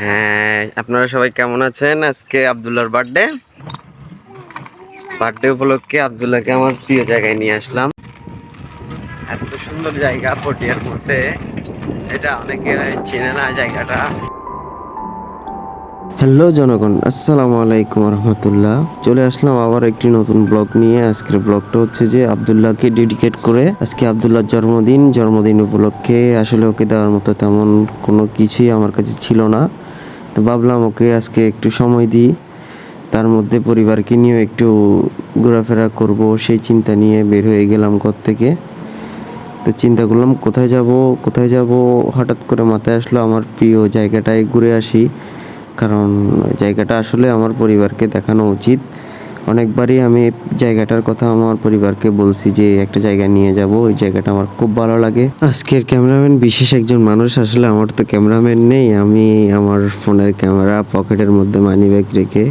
হ্যাঁ আপনারা সবাই কেমন আছেন? আজকে আবদুল্লার বার্থডে বার্থডে উপলক্ষে আবদুল্লাহকে আমার প্রিয় জায়গায় নিয়ে আসলাম। এত সুন্দর জায়গা পটিয়ার মধ্যে। এটা অনেকে চেনে না জায়গাটা। হ্যালো জনগণ, আসসালামু আলাইকুম রহমতুল্লাহ। চলে আসলাম আবার একটি নতুন ব্লগ নিয়ে। আজকের ব্লগটা হচ্ছে যে আবদুল্লাহকে ডেডিকেট করে আজকে আবদুল্লাহর জন্মদিন। জন্মদিন উপলক্ষে আসলে ওকে দেওয়ার মতো তেমন কোনো কিছুই আমার কাছে ছিল না। তো ভাবলাম ওকে আজকে একটু সময় দিই। তার মধ্যে পরিবারকে নিয়েও একটু ঘোরাফেরা করব, সেই চিন্তা নিয়ে বের হয়ে গেলাম ঘর থেকে। তো চিন্তা করলাম, কোথায় যাব কোথায় যাব? হঠাৎ করে মাথায় আসলো আমার প্রিয় জায়গাটায় ঘুরে আসি। কারণ জায়গাটা আসলে আমার পরিবারকে দেখানো উচিত। অনেকবারই আমি জায়গাটার কথা আমার পরিবারকে বলছি যে, একটা জায়গা নিয়ে যাব, ওই জায়গাটা আমার খুব ভালো লাগে। আজকের ক্যামেরাম্যান, বিশেষ একজন মানুষ, আসলে আমার তো ক্যামেরাম্যান নেই। আমি আমার ফোনের ক্যামেরা পকেটের মধ্যে মানি ব্যাগ রেখে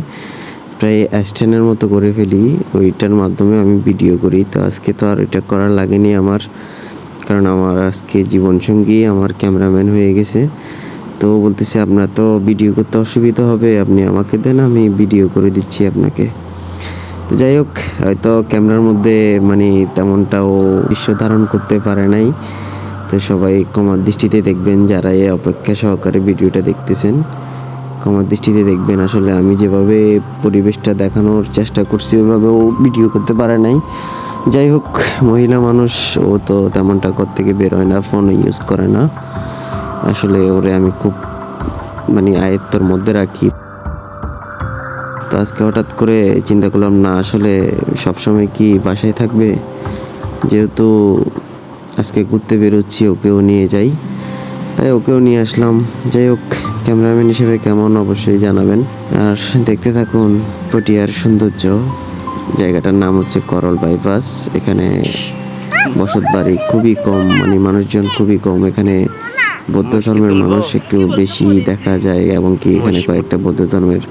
প্রায় অ্যাস্টেনের মতো করে ফেলি। ওইটার মাধ্যমে আমি ভিডিও করি। তো আজকে তো আর ওইটা করার লাগেনি আমার। কারণ আমার আজকে জীবনসঙ্গী, আমার ক্যামেরাম্যান হয়ে গেছে। তো বলতেছে, আপনার তো ভিডিও করতে অসুবিধা হবে, আপনি আমাকে দেন, আমি ভিডিও করে দিচ্ছি আপনাকে। তো যাই হোক, হয়তো ক্যামেরার মধ্যে মানে তেমনটাও দৃশ্য ধারণ করতে পারে নাই। তো সবাই ক্ষমার দৃষ্টিতে দেখবেন, যারা এই অপেক্ষা সহকারে ভিডিওটা দেখতেছেন ক্ষমার দৃষ্টিতে দেখবেন। আসলে আমি যেভাবে পরিবেশটা দেখানোর চেষ্টা করছি, ওইভাবেও ভিডিও করতে পারে নাই। যাই হোক, মহিলা মানুষ, ও তো তেমনটা ঘর থেকে বেরোয় না ফোন ইউজ করে না। আসলে ওরে আমি খুব মানে আয়ত্তর মধ্যে রাখি। তো আজকে হঠাৎ করে চিন্তা করলাম, না, আসলে সবসময় কি বাসায় থাকবে? যেহেতু আজকে ঘুরতে বেরোচ্ছি, ওকেও নিয়ে যাই। তাই ওকেও নিয়ে আসলাম। যাই হোক, ক্যামেরাম্যান হিসেবে কেমন অবশ্যই জানাবেন। আর দেখতে থাকুন, পটিয়ার সৌন্দর্য। জায়গাটার নাম হচ্ছে করল বাইপাস। এখানে বসত বাড়ি খুবই কম মানে মানুষজন খুবই কম। এখানে বৌদ্ধ ধর্মের মানুষ একটু বেশি দেখা যায় এবং কি এখানে কয়েকটা বৌদ্ধ ধর্মের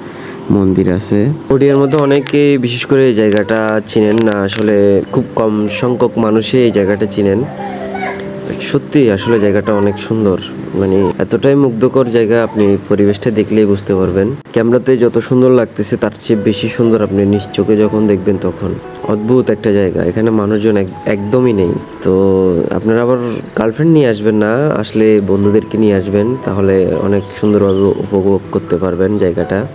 মন্দির আছে। পটিয়ার মধ্যে অনেকেই বিশেষ করে এই জায়গাটা চিনেন না, আসলে খুব কম সংখ্যক মানুষই এই জায়গাটা চিনেন। সত্যি আসলে জায়গাটা অনেক সুন্দর মানে এতটাই মুগ্ধকর জায়গা আপনি পরিবেশটা দেখলেই বুঝতে পারবেন। ক্যামেরাতে যত সুন্দর লাগতেছে তার চেয়ে বেশি সুন্দর আপনি নিজ চোখে যখন দেখবেন তখন। অদ্ভুত একটা জায়গা। এখানে মানুষজন এক- একদমই নেই। তো আপনারা আবার গার্লফ্রেন্ড নিয়ে আসবেন না, আসলে বন্ধুদেরকে নিয়ে আসবেন, তাহলে অনেক সুন্দরভাবে উপভোগ করতে পারবেন জায়গাটা।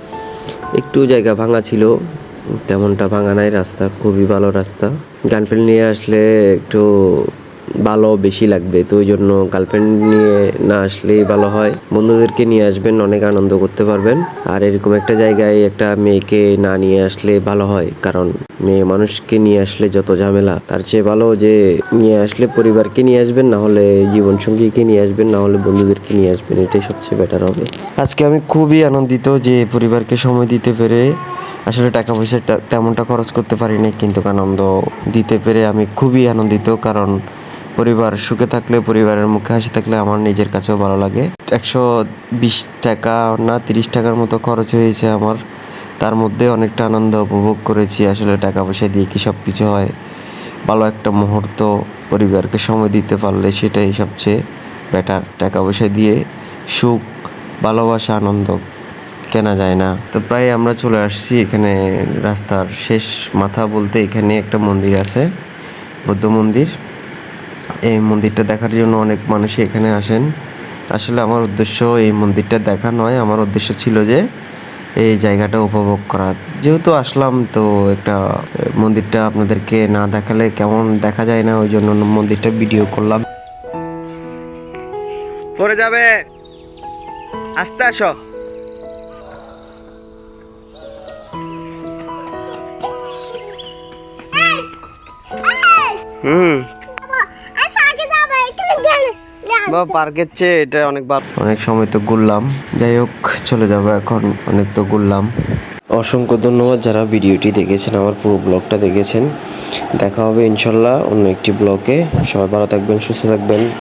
একটু জায়গা ভাঙা ছিল, তেমনটা ভাঙা নাই রাস্তা, খুবই ভালো রাস্তা। গার্লফ্রেন্ড নিয়ে আসলে একটু ভালো বেশি লাগবে। তো ওই জন্য গার্লফ্রেন্ড নিয়ে না আসলেই ভালো হয়। বন্ধুদেরকে নিয়ে আসবেন, অনেক আনন্দ করতে পারবেন। আর এরকম একটা জায়গায় একটা মেয়েকে না নিয়ে আসলে ভালো হয়। কারণ মেয়ে মানুষকে নিয়ে আসলে যত ঝামেলা, তার চেয়ে ভালো যে নিয়ে আসলে পরিবারকে নিয়ে আসবেন, না হলে জীবনসঙ্গীকে নিয়ে আসবেন, না হলে বন্ধুদেরকে নিয়ে আসবেন, এটাই সবচেয়ে বেটার হবে। আজকে আমি খুবই আনন্দিত যে পরিবারকে সময় দিতে পেরে আসলে টাকা পয়সা তেমনটা খরচ করতে পারিনি, কিন্তু আনন্দ দিতে পেরে আমি খুবই আনন্দিত। কারণ পরিবার সুখে থাকলে, পরিবারের মুখে হাসি থাকলে আমার নিজের কাছেও ভালো লাগে। একশো বিশ টাকা না তিরিশ টাকার মতো খরচ হয়েছে আমার। তার মধ্যে অনেকটা আনন্দ উপভোগ করেছি, আসলে টাকা পয়সা দিয়ে কি সব কিছু হয়। ভালো একটা মুহূর্ত, পরিবারকে সময় দিতে পারলে সেটাই সবচেয়ে বেটার টাকা পয়সা দিয়ে সুখ, ভালোবাসা, আনন্দ কেনা যায় না। তো প্রায় আমরা চলে আসছি এখানে রাস্তার শেষ মাথা বলতে এখানে একটা মন্দির আছে, বৌদ্ধ মন্দির। এই মন্দিরটা দেখার জন্য অনেক মানুষই এখানে আসেন। আসলে আমার উদ্দেশ্য এই মন্দিরটা দেখা নয় আমার উদ্দেশ্য ছিল যে এই জায়গাটা উপভোগ করা। যেহেতু আসলাম তো একটা মন্দিরটা আপনাদেরকে না দেখালে কেমন দেখা যায় না ওই জন্য মন্দিরটা ভিডিও করলাম। পরে যাবে। আস্তে আসো। হুম। বা পার্কের চেয়ে এটা অনেক ভালো। অনেক সময় তো ঘুরলাম। যাই হোক, চলে যাব এখন। অনেক তো ঘুরলাম। অসংখ্য ধন্যবাদ যারা ভিডিওটি দেখেছেন, আমার পুরো ব্লগটা দেখেছেন। দেখা হবে ইনশাল্লাহ অন্য একটি ব্লগে সবাই ভালো থাকবেন, সুস্থ থাকবেন।